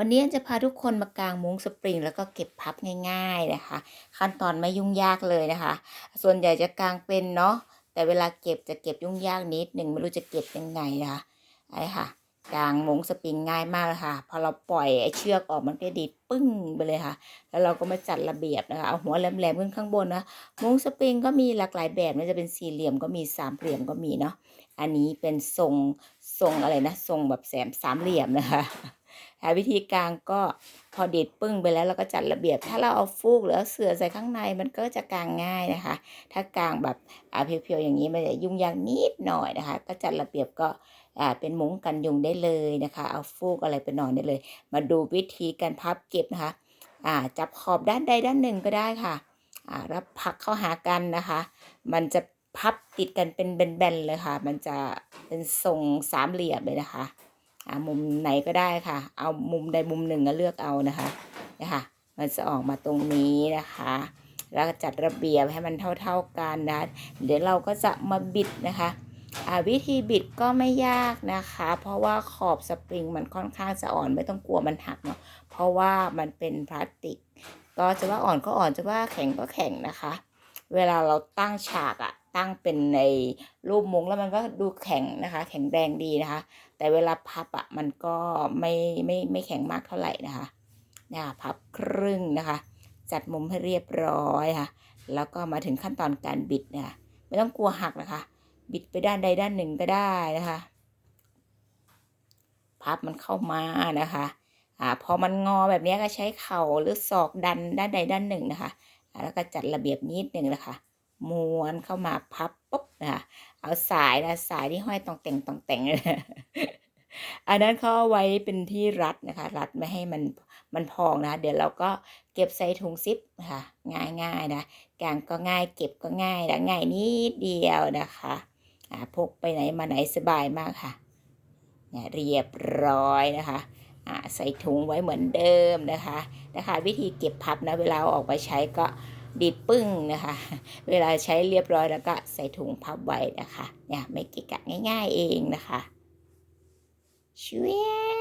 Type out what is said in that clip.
วันนี้จะพาทุกคนมากางมุ้งสปริง แล้วก็เก็บพับง่าย ๆนะคะ ขั้นตอนไม่ยุ่งยากเลยนะคะ ส่วนใหญ่จะกางเป็นเนาะแต่เวลาเก็บจะเก็บยุ่งยากนิดหนึ่งไม่รู้จะเก็บยังไงนะคะไอ้ค่ะกางมุ้งสปริงง่ายมากเลยค่ะ พอเราปล่อยไอ้เชือกออกมันก็ดีดปึ้งไปเลยค่ะ แล้วเราก็มาจัดระเบียบนะคะเอาหัวแหลมๆขึ้นข้างบนนะมุ้งสปริงก็มีหลากหลายแบบมันจะเป็นสี่เหลี่ยมก็มีสามเหลี่ยมก็มีเนาะอันนี้เป็นทรงทรงอะไรนะทรงแบบแสมสามเหลี่ยมนะคะ หาวิธีกางก็พอดีดปึ้งไปแล้วเราก็จัดระเบียบ ถ้าเราเอาฟูกหรือเอาเสื่อใส่ข้างในมันก็จะกางง่ายนะคะ ถ้ากางแบบอ่าเพียวๆอย่างนี้มันจะยุ่งยากนิดหน่อยนะคะ ก็จัดระเบียบก็อ่าเป็นมุ้งกันยุงได้เลยนะคะ เอาฟูกอะไรไปนอนได้เลย มาดูวิธีการพับเก็บนะคะอ่าจับขอบด้านใดด้านหนึ่งก็ได้ค่ะอ่าแล้วพักเข้าหากันนะคะ มันจะพับติดกันเป็นแบนๆเลยค่ะ มันจะเป็นทรงสามเหลี่ยมเลยนะคะ มุมไหนก็ได้ค่ะ เอามุมใดมุมหนึ่งก็เลือกเอานะคะนะคะมันจะออกมาตรงนี้นะคะแล้วจัดระเบียบให้มันเท่าๆกันนะเดี๋ยวเราก็จะมาบิดนะคะอ่าวิธีบิดก็ไม่ยากนะคะ เพราะว่าขอบสปริงมันค่อนข้างจะอ่อนไม่ต้องกลัวมันหักเนาะเพราะว่ามันเป็นพลาสติก ก็จะว่าอ่อนก็อ่อนจะว่าแข็งก็แข็งนะคะ เวลาเราตั้งฉากอะ ตั้งเป็นในรูปมุ้งแล้วมันก็ดูแข็งนะคะ แข็งแรงดีนะคะ แต่เวลาพับอะมันก็ไม่ไม่ไม่แข็งมากเท่าไหร่นะคะเนี่ยพับครึ่งนะคะ จัดมุมให้เรียบร้อยค่ะ แล้วก็มาถึงขั้นตอนการบิดเนี่ยไม่ต้องกลัวหักนะคะ บิดไปด้านใดด้านหนึ่งก็ได้นะคะ พับมันเข้ามานะคะอ่าพอมันงอแบบนี้ก็ใช้เข่าหรือศอกดันด้านใดด้านหนึ่งนะคะ แล้วก็จัดระเบียบนิดหนึ่งนะคะ ม้วนเข้ามาพับปุ๊บนะคะเอาสายนะสายที่ห้อยตองแต่งตองแต่งอันนั้นเขาเอาไว้เป็นที่รัดนะคะ รัดไม่ให้มันมันพองนะ เดี๋ยวเราก็เก็บใส่ถุงซิปนะคะง่ายๆนะกางก็ง่ายเก็บก็ง่ายนะง่ายนิดเดียวนะคะอ่าพกไปไหนมาไหนสบายมากค่ะเนี่ยเรียบร้อยนะคะอ่าใส่ถุงไว้เหมือนเดิมนะคะนะคะ วิธีเก็บพับนะเวลาออกไปใช้ก็ ดีปึ้งนะคะ เวลาใช้เรียบร้อยแล้วก็ใส่ถุงพับไว้นะคะ เนี่ยไม่กิกะง่าย ๆเองนะคะช่วย